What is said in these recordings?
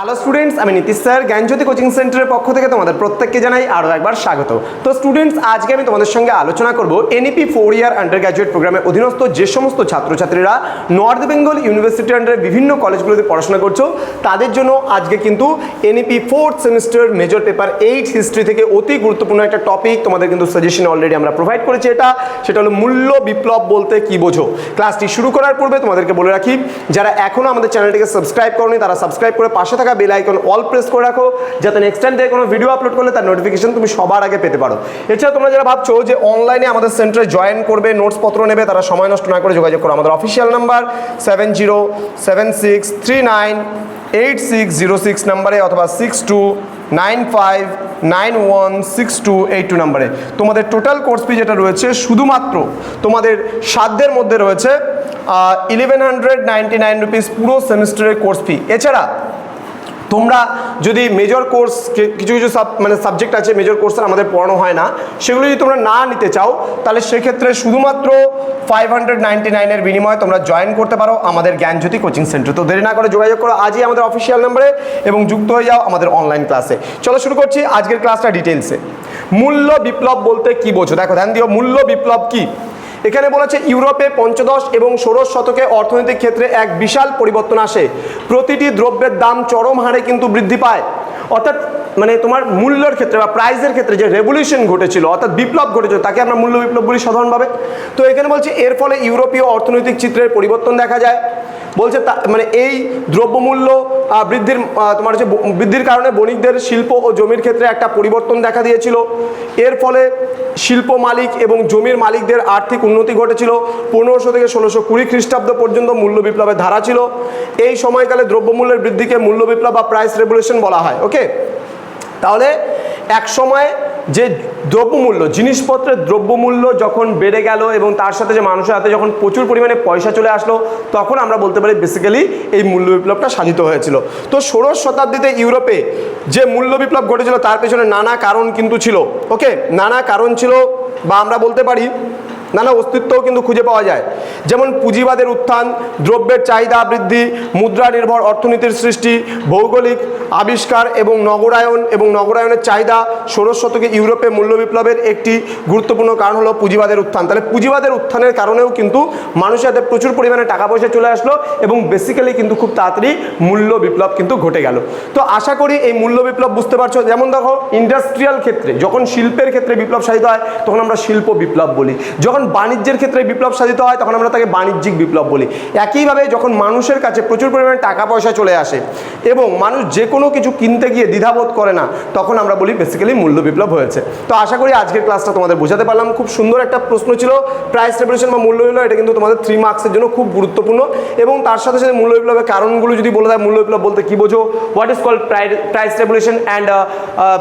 Hello students আমি Nitish sir, জ্ঞানজ্যোতি coaching সেন্টারের পক্ষ থেকে তোমাদের প্রত্যেককে জানাই আরও একবার স্বাগত। তো স্টুডেন্টস আজকে আমি তোমাদের সঙ্গে আলোচনা করব NEP four year undergraduate প্রোগ্রামের অধীনস্থ যে সমস্ত ছাত্রছাত্রীরা নর্থ বেঙ্গল ইউনিভার্সিটির আন্ডারে বিভিন্ন কলেজগুলোতে পড়াশোনা করছ, তাদের জন্য আজকে কিন্তু NEP fourth semester major paper eight history থেকে অতি গুরুত্বপূর্ণ একটা টপিক তোমাদের কিন্তু সাজেশন অলরেডি আমরা প্রোভাইড করেছি এটা। সেটা হলো মূল্য বিপ্লব বলতে কি বোঝো? ক্লাসটি শুরু করার পূর্বে তোমাদেরকে বলে রাখি, যারা এখনও আমাদের চ্যানেলটিকে সাবস্ক্রাইব করনি, তারা সাবস্ক্রাইব করে পাশে থাকা বেল আইকন অল প্রেস করে রাখো, যাতে নেক্সট টাইম থেকে কোনো ভিডিও আপলোড করলে তার নোটিফিকেশন তুমি সবার আগে পেতে পারো। এছাড়া তোমরা যারা ভাবছ যে অনলাইনে আমাদের সেন্টারে জয়েন করবে নোটস পত্র নেবে, তারা সময় নষ্ট না করে যোগাযোগ করো। আমাদের official number seven zero seven six three nine eight six zero six নাম্বারে অথবা six two nine five nine one six two eight two নাম্বারে তোমাদের টোটাল কোর্স ফি যেটা রয়েছে শুধুমাত্র তোমাদের সাধ্যের মধ্যে রয়েছে eleven hundred ninety nine rupees পুরো সেমিস্টারের কোর্স ফি এছাড়া তোমরা যদি মেজর কোর্স কিছু কিছু সাব মানে সাবজেক্ট আছে মেজর কোর্সের আমাদের পড়ানো হয় না, সেগুলো যদি তোমরা না নিতে চাও, তাহলে সেক্ষেত্রে শুধুমাত্র ফাইভ হান্ড্রেড নাইনটি নাইনের বিনিময়ে তোমরা জয়েন করতে পারো আমাদের জ্ঞানজ্যোতি কোচিং সেন্টার তো দেরি না করে যোগাযোগ করো, আজই আমাদের অফিসিয়াল নাম্বারে এবং যুক্ত হয়ে যাও আমাদের অনলাইন ক্লাসে চলো শুরু করছি আজকের ক্লাসটা ডিটেলসে মূল্য বিপ্লব বলতে কি বোঝো? দেখো, ধ্যান দিও, মূল্য বিপ্লব কি? এখানে বলেছে ইউরোপে পঞ্চদশ এবং ষোড়শ শতকে অর্থনৈতিক ক্ষেত্রে এক বিশাল পরিবর্তন আসে। প্রতিটি দ্রব্যের দাম চরম হারে কিন্তু বৃদ্ধি পায়। অর্থাৎ মানে তোমার মূল্যর ক্ষেত্রে বা প্রাইজের ক্ষেত্রে যে রেভলিউশন ঘটেছিল, অর্থাৎ বিপ্লব ঘটেছিল, তাকে আমরা মূল্য বিপ্লব বলি সাধারণভাবে। তো এখানে বলছে, এর ফলে ইউরোপীয় অর্থনৈতিক চিত্রের পরিবর্তন দেখা যায়। বলছে মানে এই দ্রব্যমূল্য বৃদ্ধির তোমার হচ্ছে বৃদ্ধির কারণে বণিকদের শিল্প ও জমির ক্ষেত্রে একটা পরিবর্তন দেখা দিয়েছিল। এর ফলে শিল্প মালিক এবং জমির মালিকদের আর্থিক উন্নতি ঘটেছিল। পনেরোশো থেকে ষোলোশো কুড়ি খ্রিস্টাব্দ পর্যন্ত মূল্য বিপ্লবের ধারা ছিল। এই সময়কালে দ্রব্যমূল্যের বৃদ্ধিকে মূল্য বিপ্লব বা প্রাইস রেভলিউশন বলা হয় ওকে তাহলে এক সময় যে দ্রব্যমূল্য, জিনিসপত্রের দ্রব্যমূল্য যখন বেড়ে গেল এবং তার সাথে যে মানুষের হাতে যখন প্রচুর পরিমাণে পয়সা চলে আসলো, তখন আমরা বলতে পারি বেসিক্যালি এই মূল্য বিপ্লবটা সাধিত হয়েছিল। তো ষোড়শ শতাব্দীতে ইউরোপে যে মূল্য বিপ্লব ঘটেছিল, তার পেছনে নানা কারণ কিন্তু ছিল। ওকে নানা কারণ ছিল বা আমরা বলতে পারি, নানা অস্তিত্বও কিন্তু খুঁজে পাওয়া যায়। যেমন পুঁজিবাদের উত্থান, দ্রব্যের চাহিদা বৃদ্ধি, মুদ্রা নির্ভর অর্থনীতির সৃষ্টি, ভৌগোলিক আবিষ্কার এবং নগরায়ন এবং নগরায়নের চাহিদা ষোড়শ শতকে ইউরোপে মূল্য বিপ্লবের একটি গুরুত্বপূর্ণ কারণ হলো পুঁজিবাদের উত্থান। তাহলে পুঁজিবাদের উত্থানের কারণেও কিন্তু মানুষের হাতে প্রচুর পরিমাণে টাকা পয়সা চলে আসলো এবং বেসিক্যালি কিন্তু খুব তাড়াতাড়ি মূল্য বিপ্লব কিন্তু ঘটে গেল। তো আশা করি এই মূল্য বিপ্লব বুঝতে পারছ। যেমন দেখো ইন্ডাস্ট্রিয়াল ক্ষেত্রে যখন শিল্পের ক্ষেত্রে বিপ্লব সাধিত হয়, তখন আমরা শিল্প বিপ্লব বলি। যখন বাণিজ্যের ক্ষেত্রে বিপ্লব সাধিত হয়, তখন আমরা তাকে বাণিজ্যিক বিপ্লব বলি। একইভাবে যখন মানুষের কাছে প্রচুর পরিমাণে টাকা পয়সা চলে আসে এবং মানুষ যে কোনো কিছু কিনতে গিয়ে দ্বিধাবোধ করে না, তখন আমরা বলি বেসিক্যালি মূল্য বিপ্লব হয়েছে। তো আশা করি আজকের ক্লাসটা তোমাদের বোঝাতে পারলাম। খুব সুন্দর একটা প্রশ্ন ছিল প্রাইস রেভলিউশন বা মূল্য বিপ্লব, এটা কিন্তু তোমাদের থ্রি মার্কসের জন্য খুব গুরুত্বপূর্ণ। এবং তার সাথে সাথে মূল্য বিপ্লবের কারণগুলো যদি বলে দেয়, মূল্য বিপ্লব বলতে কি বোঝো? What is called price revolution and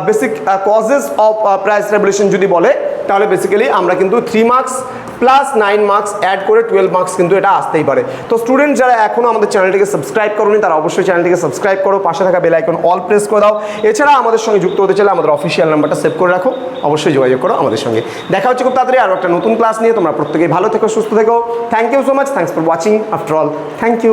basic causes of price revolution যদি বলে তাহলে বেসিক্যালি আমরা কিন্তু three marks plus nine marks add করে টুয়েলভ মার্কস কিন্তু এটা আসতেই পারে। তো স্টুডেন্ট যারা এখনও আমাদের চ্যানেলটিকে সাবস্ক্রাইব করোনি, তারা অবশ্যই চ্যানেলটিকে সাবস্ক্রাইব করো, পাশে থাকা বেল আইকন অল প্রেস করে দাও। এছাড়া আমাদের সঙ্গে যুক্ত হতে চাইলে আমাদের অফিসিয়াল নাম্বারটা সেভ করে রাখো। অবশ্যই যোগাযোগ করো আমাদের সঙ্গে। দেখা হচ্ছে খুব তাড়াতাড়ি আরও একটা নতুন ক্লাস নিয়ে। তোমরা প্রত্যেকেই ভালো থেকো, সুস্থ থেকো। Thank you so much thanks for watching after all thank you